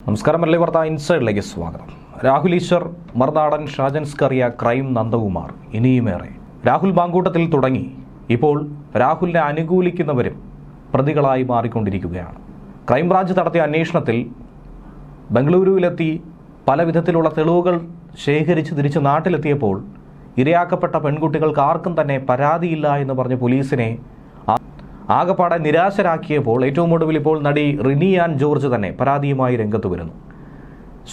നമസ്കാരം മല്ലി വാർത്ത ഇൻസൈഡിലേക്ക് സ്വാഗതം. രാഹുൽ ഈശ്വർ മറുനാടൻ ഷാജൻ സ്കറിയ ക്രൈം നന്ദകുമാർ ഇനിയുമേറെ. രാഹുൽ ബാങ്കൂട്ടത്തിൽ തുടങ്ങി. ഇപ്പോൾ രാഹുലിനെ അനുകൂലിക്കുന്നവരും പ്രതികളായി മാറിക്കൊണ്ടിരിക്കുകയാണ്. ക്രൈംബ്രാഞ്ച് നടത്തിയ അന്വേഷണത്തിൽ ബംഗളൂരുവിലെത്തി പല വിധത്തിലുള്ള തെളിവുകൾ ശേഖരിച്ച് തിരിച്ച് നാട്ടിലെത്തിയപ്പോൾ ഇരയാക്കപ്പെട്ട പെൺകുട്ടികൾക്ക് ആർക്കും തന്നെ പരാതിയില്ല എന്ന് പറഞ്ഞ് പോലീസിനെ ആകപ്പാടെ നിരാശരാക്കിയപ്പോൾ ഏറ്റവും ഒടുവിൽ ഇപ്പോൾ നടി റിനിയാൻ ജോർജ് തന്നെ പരാതിയുമായി രംഗത്ത് വരുന്നു.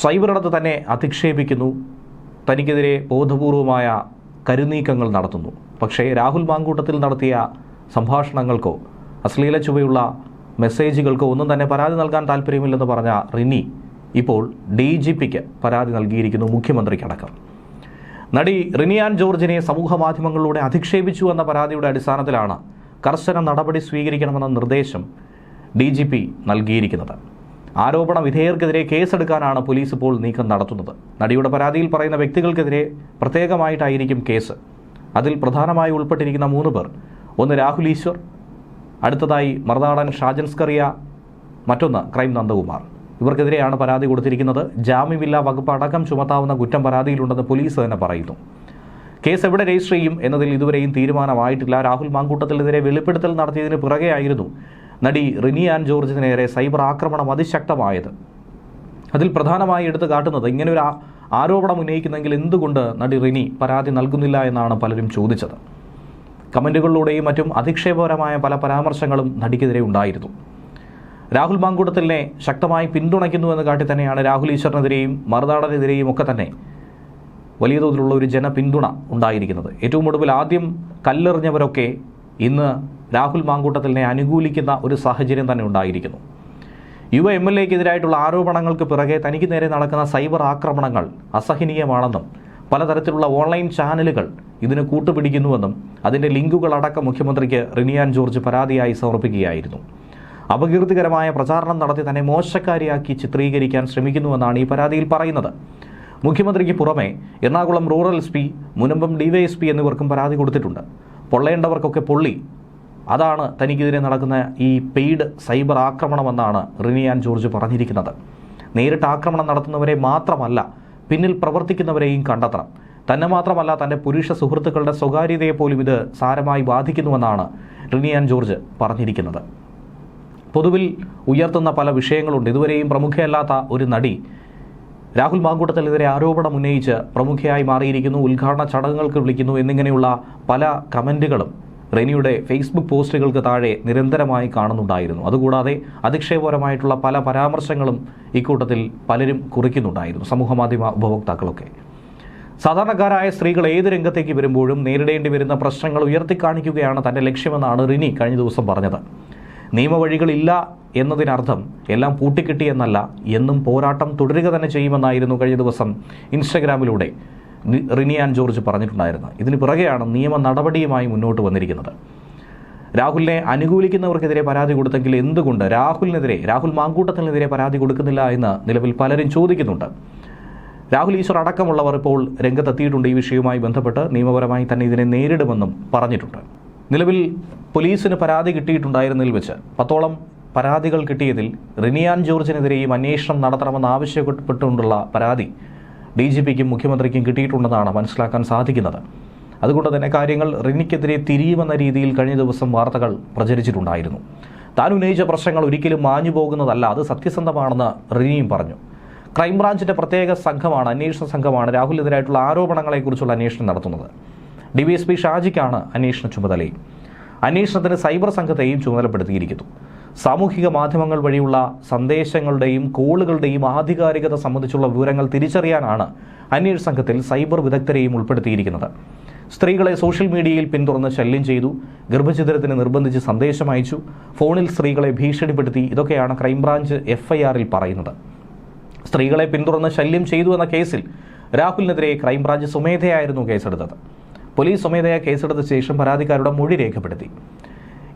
സൈബറിടത്ത് തന്നെ അധിക്ഷേപിക്കുന്നു. തനിക്കെതിരെ ബോധപൂർവമായ കരുനീക്കങ്ങൾ നടത്തുന്നു. പക്ഷേ രാഹുൽ മാങ്കൂട്ടത്തിൽ നടത്തിയ സംഭാഷണങ്ങൾക്കോ അശ്ലീല ചുവയുള്ള മെസ്സേജുകൾക്കോ ഒന്നും തന്നെ പരാതി നൽകാൻ താല്പര്യമില്ലെന്ന് പറഞ്ഞ റിനി ഇപ്പോൾ ഡി ജി പിക്ക് പരാതി നൽകിയിരിക്കുന്നു മുഖ്യമന്ത്രിക്കടക്കം. നടി റിനിയാൻ ജോർജിനെ സമൂഹ മാധ്യമങ്ങളിലൂടെ അധിക്ഷേപിച്ചു എന്ന പരാതിയുടെ അടിസ്ഥാനത്തിലാണ് കർശന നടപടി സ്വീകരിക്കണമെന്ന നിർദ്ദേശം ഡി ജി പി നൽകിയിരിക്കുന്നത്. ആരോപണ വിധേയർക്കെതിരെ കേസെടുക്കാനാണ് പോലീസ് ഇപ്പോൾ നീക്കം നടത്തുന്നത്. നടിയുടെ പരാതിയിൽ പറയുന്ന വ്യക്തികൾക്കെതിരെ പ്രത്യേകമായിട്ടായിരിക്കും കേസ്. അതിൽ പ്രധാനമായി ഉൾപ്പെട്ടിരിക്കുന്ന മൂന്ന് പേർ. ഒന്ന് രാഹുൽ ഈശ്വർ അടുത്തതായി മറുനാടൻ ഷാജൻ സ്കറിയ മറ്റൊന്ന് ക്രൈം നന്ദകുമാർ. ഇവർക്കെതിരെയാണ് പരാതി കൊടുത്തിരിക്കുന്നത്. ജാമ്യമില്ലാ വകുപ്പ് അടക്കം ചുമത്താവുന്ന കുറ്റം പരാതിയിലുണ്ടെന്ന് പോലീസ് തന്നെ പറയുന്നു. കേസ് എവിടെ രജിസ്റ്റർ ചെയ്യും എന്നതിൽ ഇതുവരെയും തീരുമാനമായിട്ടില്ല. രാഹുൽ മാങ്കൂട്ടത്തിനെതിരെ വെളിപ്പെടുത്തൽ നടത്തിയതിന് പിറകെയായിരുന്നു നടി റിനി ജോർജിന് നേരെ സൈബർ ആക്രമണം അതിശക്തമായത്. അതിൽ പ്രധാനമായി എടുത്തു കാട്ടുന്നത് ഇങ്ങനെ ഒരു ആരോപണം ഉന്നയിക്കുന്നെങ്കിൽ എന്തുകൊണ്ട് നടി റിനി പരാതി നൽകുന്നില്ല എന്നാണ് പലരും ചോദിച്ചത്. കമന്റുകളിലൂടെയും മറ്റും അധിക്ഷേപകരമായ പല പരാമർശങ്ങളും നടിക്കെതിരെ ഉണ്ടായിരുന്നു. രാഹുൽ മാങ്കൂട്ടത്തിലിനെ ശക്തമായി പിന്തുണയ്ക്കുന്നുവെന്ന് കാട്ടി തന്നെയാണ് രാഹുൽ ഈശ്വറിനെതിരെയും മറുനാടനെതിരെയും ഒക്കെ തന്നെ വലിയ തോതിലുള്ള ഒരു ജനപിന്തുണ ഉണ്ടായിരിക്കുന്നത്. ഏറ്റവും ഒടുവിൽ ആദ്യം കല്ലെറിഞ്ഞവരൊക്കെ ഇന്ന് രാഹുൽ മാങ്കൂട്ടത്തിലിനെ അനുകൂലിക്കുന്ന ഒരു സാഹചര്യം തന്നെ ഉണ്ടായിരിക്കുന്നു. യുവ എം എൽ എക്കെതിരായിട്ടുള്ള ആരോപണങ്ങൾക്ക് പിറകെ തനിക്ക് നേരെ നടക്കുന്ന സൈബർ ആക്രമണങ്ങൾ അസഹനീയമാണെന്നും പലതരത്തിലുള്ള ഓൺലൈൻ ചാനലുകൾ ഇതിന് കൂട്ടുപിടിക്കുന്നുവെന്നും അതിന്റെ ലിങ്കുകളടക്കം മുഖ്യമന്ത്രിക്ക് റിനിയാൻ ജോർജ് പരാതിയായി സമർപ്പിക്കുകയായിരുന്നു. അപകീർത്തികരമായ പ്രചാരണം നടത്തി തന്നെ മോശക്കാരിയാക്കി ചിത്രീകരിക്കാൻ ശ്രമിക്കുന്നുവെന്നാണ് ഈ പരാതിയിൽ പറയുന്നത്. മുഖ്യമന്ത്രിക്ക് പുറമെ Ernakulam rural S P Munambam DYSP എന്നിവർക്കും പരാതി കൊടുത്തിട്ടുണ്ട്. പൊള്ളേണ്ടവർക്കൊക്കെ പൊള്ളി. അതാണ് തനിക്കെതിരെ നടക്കുന്ന ഈ പെയ്ഡ് സൈബർ ആക്രമണമെന്നാണ് റിനിയാൻ ജോർജ് പറഞ്ഞിരിക്കുന്നത്. നേരിട്ട് ആക്രമണം നടത്തുന്നവരെ മാത്രമല്ല പിന്നിൽ പ്രവർത്തിക്കുന്നവരെയും കണ്ടെത്തണം. തന്നെ മാത്രമല്ല തന്റെ പുരുഷ സുഹൃത്തുക്കളുടെ സ്വകാര്യതയെ പോലും ഇത് സാരമായി ബാധിക്കുന്നുവെന്നാണ് റിനിയാൻ ജോർജ് പറഞ്ഞിരിക്കുന്നത്. പൊതുവിൽ ഉയർത്തുന്ന പല വിഷയങ്ങളുണ്ട്. ഇതുവരെയും പ്രമുഖയല്ലാത്ത ഒരു നടി രാഹുൽ മാങ്കൂട്ടത്തിനെതിരെ ആരോപണം ഉന്നയിച്ച് പ്രമുഖയായി മാറിയിരിക്കുന്നു ഉദ്ഘാടന ചടങ്ങുകൾക്ക് വിളിക്കുന്നു എന്നിങ്ങനെയുള്ള പല കമന്റുകളും റെനിയുടെ ഫേസ്ബുക്ക് പോസ്റ്റുകൾക്ക് താഴെ നിരന്തരമായി കാണുന്നുണ്ടായിരുന്നു. അതുകൂടാതെ അധിക്ഷേപകരമായിട്ടുള്ള പല പരാമർശങ്ങളും ഇക്കൂട്ടത്തിൽ പലരും കുറിക്കുന്നുണ്ടായിരുന്നു സമൂഹമാധ്യമ ഉപഭോക്താക്കളൊക്കെ. സാധാരണക്കാരായ സ്ത്രീകൾ ഏത് രംഗത്തേക്ക് വരുമ്പോഴും നേരിടേണ്ടി വരുന്ന പ്രശ്നങ്ങൾ ഉയർത്തിക്കാണിക്കുകയാണ് തന്റെ ലക്ഷ്യമെന്നാണ് റിനി കഴിഞ്ഞ ദിവസം പറഞ്ഞത്. നിയമവഴികളില്ല എന്നതിനർത്ഥം എല്ലാം പൂട്ടിക്കിട്ടിയെന്നല്ല എന്നും പോരാട്ടം തുടരുക തന്നെ ചെയ്യുമെന്നായിരുന്നു കഴിഞ്ഞ ദിവസം ഇൻസ്റ്റഗ്രാമിലൂടെ റിനിയാൻ ജോർജ് പറഞ്ഞിട്ടുണ്ടായിരുന്നത്. ഇതിന് പിറകെയാണ് നിയമ നടപടിയുമായി മുന്നോട്ട് വന്നിരിക്കുന്നത്. രാഹുലിനെ അനുകൂലിക്കുന്നവർക്കെതിരെ പരാതി കൊടുത്തെങ്കിൽ എന്തുകൊണ്ട് രാഹുലിനെതിരെ രാഹുൽ മാങ്കൂട്ടത്തിനെതിരെ പരാതി കൊടുക്കുന്നില്ല എന്ന് നിലവിൽ പലരും ചോദിക്കുന്നുണ്ട്. രാഹുൽ ഈശ്വർ അടക്കമുള്ളവർ ഇപ്പോൾ രംഗത്തെത്തിയിട്ടുണ്ട്. ഈ വിഷയവുമായി ബന്ധപ്പെട്ട് നിയമപരമായി തന്നെ ഇതിനെ നേരിടുമെന്നും പറഞ്ഞിട്ടുണ്ട്. നിലവിൽ പോലീസിന് പരാതി കിട്ടിയിട്ടുണ്ടായിരുന്നതിൽ വെച്ച് പത്തോളം പരാതികൾ കിട്ടിയതിൽ റിനിയാൻ ജോർജിനെതിരെയും അന്വേഷണം നടത്തണമെന്ന് ആവശ്യപ്പെട്ടുകൊണ്ടുള്ള പരാതി ഡി ജി പിക്കും മുഖ്യമന്ത്രിക്കും കിട്ടിയിട്ടുണ്ടെന്നാണ് മനസ്സിലാക്കാൻ സാധിക്കുന്നത്. അതുകൊണ്ട് തന്നെ കാര്യങ്ങൾ റിനിക്കെതിരെ തിരിയുമെന്ന രീതിയിൽ കഴിഞ്ഞ ദിവസം വാർത്തകൾ പ്രചരിച്ചിട്ടുണ്ടായിരുന്നു. താൻ ഉന്നയിച്ച പ്രശ്നങ്ങൾ ഒരിക്കലും മാഞ്ഞു പോകുന്നതല്ല അത് സത്യസന്ധമാണെന്ന് റിനിയും പറഞ്ഞു. ക്രൈംബ്രാഞ്ചിന്റെ പ്രത്യേക സംഘമാണ് അന്വേഷണ സംഘമാണ് രാഹുലിനെതിരായിട്ടുള്ള ആരോപണങ്ങളെക്കുറിച്ചുള്ള അന്വേഷണം നടത്തുന്നത്. ഡി വി എസ് പി ഷാജിക്കാണ് അന്വേഷണ ചുമതലയും. അന്വേഷണത്തിന് സൈബർ സംഘത്തെയും ചുമതലപ്പെടുത്തിയിരിക്കുന്നു. സാമൂഹിക മാധ്യമങ്ങൾ വഴിയുള്ള സന്ദേശങ്ങളുടെയും കോളുകളുടെയും ആധികാരികത സംബന്ധിച്ചുള്ള വിവരങ്ങൾ തിരിച്ചറിയാനാണ് അന്വേഷണ സംഘത്തിൽ സൈബർ വിദഗ്ധരെയും ഉൾപ്പെടുത്തിയിരിക്കുന്നത്. സ്ത്രീകളെ സോഷ്യൽ മീഡിയയിൽ പിന്തുടർന്ന് ശല്യം ചെയ്തു ഗർഭഛിദ്രത്തിന് നിർബന്ധിച്ച് സന്ദേശം അയച്ചു ഫോണിൽ സ്ത്രീകളെ ഭീഷണിപ്പെടുത്തി ഇതൊക്കെയാണ് ക്രൈംബ്രാഞ്ച് എഫ്ഐആറിൽ പറയുന്നത്. സ്ത്രീകളെ പിന്തുടർന്ന് ശല്യം ചെയ്തു എന്ന കേസിൽ രാഹുലിനെതിരെ ക്രൈംബ്രാഞ്ച് സ്വമേധയായിരുന്നു കേസെടുത്തത്. പോലീസ് സ്വമേധയാ കേസെടുത്ത ശേഷം പരാതിക്കാരുടെ മൊഴി രേഖപ്പെടുത്തി.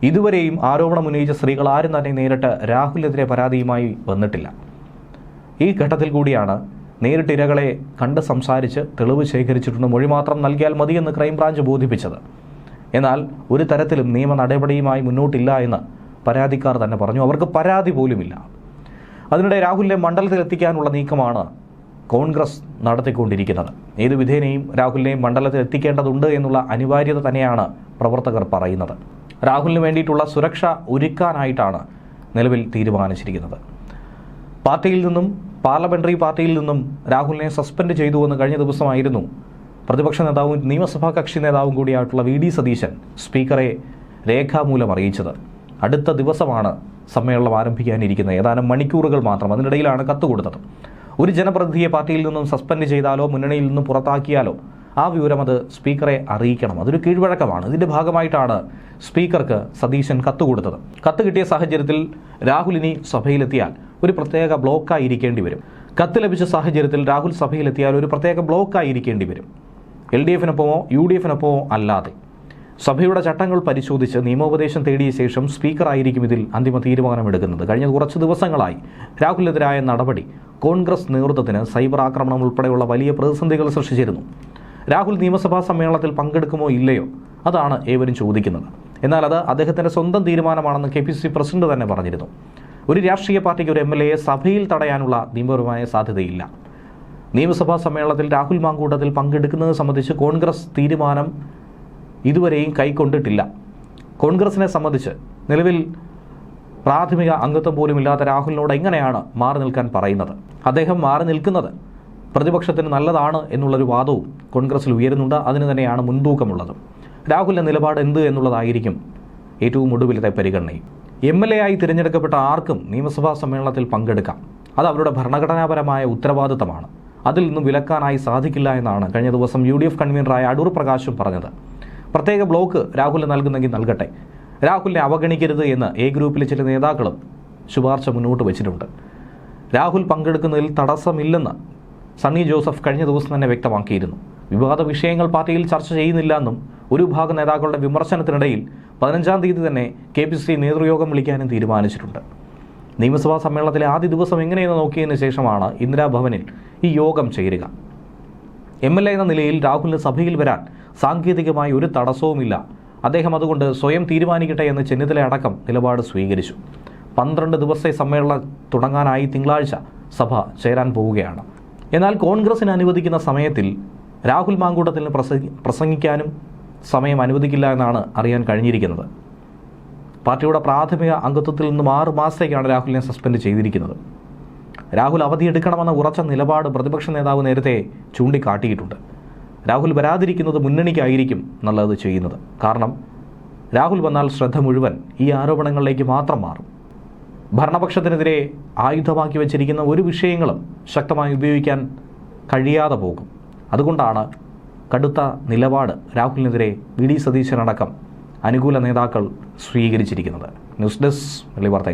ഇതുവരെയും ആരോപണം ഉന്നയിച്ച സ്ത്രീകൾ ആരും തന്നെ നേരിട്ട് രാഹുലിനെതിരെ പരാതിയുമായി വന്നിട്ടില്ല. ഈ ഘട്ടത്തിൽ കൂടിയാണ് നേരിട്ട് ഇരകളെ കണ്ട് സംസാരിച്ച് തെളിവ് ശേഖരിച്ചിട്ടുണ്ട്. മൊഴി മാത്രം നൽകിയാൽ മതിയെന്ന് ക്രൈംബ്രാഞ്ച് ബോധിപ്പിച്ചത്. എന്നാൽ ഒരു തരത്തിലും നിയമ നടപടിയുമായി മുന്നോട്ടില്ല എന്ന് പരാതിക്കാർ തന്നെ പറഞ്ഞു. അവർക്ക് പരാതി പോലുമില്ല. അതിനിടെ രാഹുലിനെ മണ്ഡലത്തിലെത്തിക്കാനുള്ള നീക്കമാണ് കോൺഗ്രസ് നടത്തിക്കൊണ്ടിരിക്കുന്നത്. ഏത് വിധേനയും രാഹുലിനെയും മണ്ഡലത്തിൽ എത്തിക്കേണ്ടതുണ്ട് എന്നുള്ള അനിവാര്യത തന്നെയാണ് പ്രവർത്തകർ പറയുന്നത്. രാഹുലിന് വേണ്ടിയിട്ടുള്ള സുരക്ഷ ഒരുക്കാനായിട്ടാണ് നിലവിൽ തീരുമാനിച്ചിരിക്കുന്നത്. പാർട്ടിയിൽ നിന്നും പാർലമെന്ററി പാർട്ടിയിൽ നിന്നും രാഹുലിനെ സസ്പെൻഡ് ചെയ്തു എന്ന് കഴിഞ്ഞ ദിവസമായിരുന്നു പ്രതിപക്ഷ നേതാവും നിയമസഭാ കക്ഷി നേതാവും കൂടിയായിട്ടുള്ള വി ഡി സതീശൻ സ്പീക്കറെ രേഖാമൂലം അറിയിച്ചത്. അടുത്ത ദിവസമാണ് സമ്മേളനം ആരംഭിക്കാനിരിക്കുന്നത്. ഏതാനും മണിക്കൂറുകൾ മാത്രം അതിനിടയിലാണ് കത്ത് കൊടുത്തത്. ഒരു ജനപ്രതിനിധിയെ പാർട്ടിയിൽ നിന്നും സസ്പെൻഡ് ചെയ്താലോ മുന്നണിയിൽ നിന്നും പുറത്താക്കിയാലോ ആ വിവരം അത് സ്പീക്കറെ അറിയിക്കണം. അതൊരു കീഴ്വഴക്കമാണ്. ഇതിന്റെ ഭാഗമായിട്ടാണ് സ്പീക്കർക്ക് സതീശൻ കത്ത് കൊടുത്തത്. കത്ത് കിട്ടിയ സാഹചര്യത്തിൽ രാഹുൽ ഇനി സഭയിലെത്തിയാൽ ഒരു പ്രത്യേക ബ്ലോക്കായിരിക്കേണ്ടി വരും. കത്ത് ലഭിച്ച സാഹചര്യത്തിൽ രാഹുൽ സഭയിലെത്തിയാൽ ഒരു പ്രത്യേക ബ്ലോക്കായിരിക്കേണ്ടി വരും. എൽ ഡി എഫിനൊപ്പമോ യു ഡി എഫിനൊപ്പമോ അല്ലാതെ. സഭയുടെ ചട്ടങ്ങൾ പരിശോധിച്ച് നിയമോപദേശം തേടിയ ശേഷം സ്പീക്കറായിരിക്കും ഇതിൽ അന്തിമ തീരുമാനമെടുക്കുന്നത്. കഴിഞ്ഞ കുറച്ച് ദിവസങ്ങളായി രാഹുലിനെതിരായ നടപടി കോൺഗ്രസ് നേതൃത്വത്തിന് സൈബർ ആക്രമണം ഉൾപ്പെടെയുള്ള വലിയ പ്രതിസന്ധികൾ സൃഷ്ടിച്ചിരുന്നു. രാഹുൽ നിയമസഭാ സമ്മേളനത്തിൽ പങ്കെടുക്കുമോ ഇല്ലയോ? അതാണ് ഏവരും ചോദിക്കുന്നത്. എന്നാൽ അത് അദ്ദേഹത്തിന്റെ സ്വന്തം തീരുമാനമാണെന്ന് കെ പി സി പ്രസിഡന്റ് തന്നെ പറഞ്ഞിരുന്നു. ഒരു രാഷ്ട്രീയ പാർട്ടിക്ക് ഒരു എം എൽ എയെ സഭയിൽ തടയാനുള്ള നിയമപരമായ സാധ്യതയില്ല. നിയമസഭാ സമ്മേളനത്തിൽ രാഹുൽ മാങ്കൂട്ടത്തിൽ പങ്കെടുക്കുന്നത് സംബന്ധിച്ച് കോൺഗ്രസ് തീരുമാനം ഇതുവരെയും കൈക്കൊണ്ടിട്ടില്ല. കോൺഗ്രസിനെ സംബന്ധിച്ച് നിലവിൽ പ്രാഥമിക അംഗത്വം പോലും ഇല്ലാത്ത രാഹുലിനോട് എങ്ങനെയാണ് മാറി നിൽക്കാൻ പറയുന്നത്? അദ്ദേഹം മാറി നിൽക്കുന്നത് പ്രതിപക്ഷത്തിന് നല്ലതാണ് എന്നുള്ളൊരു വാദവും കോൺഗ്രസ്സിൽ ഉയരുന്നുണ്ട്. അതിന് തന്നെയാണ് മുൻതൂക്കമുള്ളത്. രാഹുലിന്റെ നിലപാട് എന്ത് എന്നുള്ളതായിരിക്കും ഏറ്റവും ഒടുവിലത്തെ പരിഗണനയും. എം എൽ എ ആയി തിരഞ്ഞെടുക്കപ്പെട്ട ആർക്കും നിയമസഭാ സമ്മേളനത്തിൽ പങ്കെടുക്കാം. അത് അവരുടെ ഭരണഘടനാപരമായ ഉത്തരവാദിത്തമാണ്. അതിൽ നിന്നും വിലക്കാനായി സാധിക്കില്ല എന്നാണ് കഴിഞ്ഞ ദിവസം യു ഡി എഫ് കൺവീനറായ അടൂർ പ്രകാശും പറഞ്ഞത്. പ്രത്യേക ബ്ലോക്ക് രാഹുലിന് നൽകുന്നെങ്കിൽ നൽകട്ടെ. രാഹുലിനെ അവഗണിക്കരുത് എന്ന് എ ഗ്രൂപ്പിലെ ചില നേതാക്കളും ശുപാർശ മുന്നോട്ട് വെച്ചിട്ടുണ്ട്. രാഹുൽ പങ്കെടുക്കുന്നതിൽ തടസ്സമില്ലെന്ന് സണ്ണി ജോസഫ് കഴിഞ്ഞ ദിവസം തന്നെ വ്യക്തമാക്കിയിരുന്നു. വിവാദ വിഷയങ്ങൾ പാർട്ടിയിൽ ചർച്ച ചെയ്യുന്നില്ല എന്നും ഒരു വിഭാഗം നേതാക്കളുടെ വിമർശനത്തിനിടയിൽ പതിനഞ്ചാം തീയതി തന്നെ കെ പി സി നേതൃയോഗം വിളിക്കാനും തീരുമാനിച്ചിട്ടുണ്ട്. നിയമസഭാ സമ്മേളനത്തിലെ ആദ്യ ദിവസം എങ്ങനെയെന്ന് നോക്കിയതിന് ശേഷമാണ് ഇന്ദിരാഭവനിൽ ഈ യോഗം ചേരുക. എം എൽ എ എന്ന നിലയിൽ രാഹുലിന് സഭയിൽ വരാൻ സാങ്കേതികമായി ഒരു തടസ്സവുമില്ല. അദ്ദേഹം അതുകൊണ്ട് സ്വയം തീരുമാനിക്കട്ടെ എന്ന് ചെന്നിത്തല അടക്കം നിലപാട് സ്വീകരിച്ചു. പന്ത്രണ്ട് ദിവസത്തെ സമ്മേളനം തുടങ്ങാനായി തിങ്കളാഴ്ച സഭ ചേരാൻ പോവുകയാണ്. എന്നാൽ കോൺഗ്രസിന് അനുവദിക്കുന്ന സമയത്തിൽ രാഹുൽ മാങ്കൂട്ടത്തിന് പ്രസംഗി പ്രസംഗിക്കാനും സമയം അനുവദിക്കില്ല എന്നാണ് അറിയാൻ കഴിഞ്ഞിരിക്കുന്നത്. പാർട്ടിയുടെ പ്രാഥമിക അംഗത്വത്തിൽ നിന്നും ആറ് മാസത്തേക്കാണ് രാഹുലിനെ സസ്പെൻഡ് ചെയ്തിരിക്കുന്നത്. രാഹുൽ അവധി എടുക്കണമെന്ന ഉറച്ച നിലപാട് പ്രതിപക്ഷ നേതാവ് നേരത്തെ ചൂണ്ടിക്കാട്ടിയിട്ടുണ്ട്. രാഹുൽ വരാതിരിക്കുന്നത് മുന്നണിക്കായിരിക്കും നല്ലത് ചെയ്യുന്നത്. കാരണം രാഹുൽ വന്നാൽ ശ്രദ്ധ മുഴുവൻ ഈ ആരോപണങ്ങളിലേക്ക് മാത്രം മാറും. ഭരണപക്ഷത്തിനെതിരെ ആയുധമാക്കി വച്ചിരിക്കുന്ന ഒരു വിഷയങ്ങളും ശക്തമായി ഉപയോഗിക്കാൻ കഴിയാതെ പോകും. അതുകൊണ്ടാണ് കടുത്ത നിലപാട് രാഹുലിനെതിരെ വി ഡി സതീശനടക്കം അനുകൂല നേതാക്കൾ സ്വീകരിച്ചിരിക്കുന്നത്. ന്യൂസ് ഡെസ്ക് വെള്ളി വാർത്ത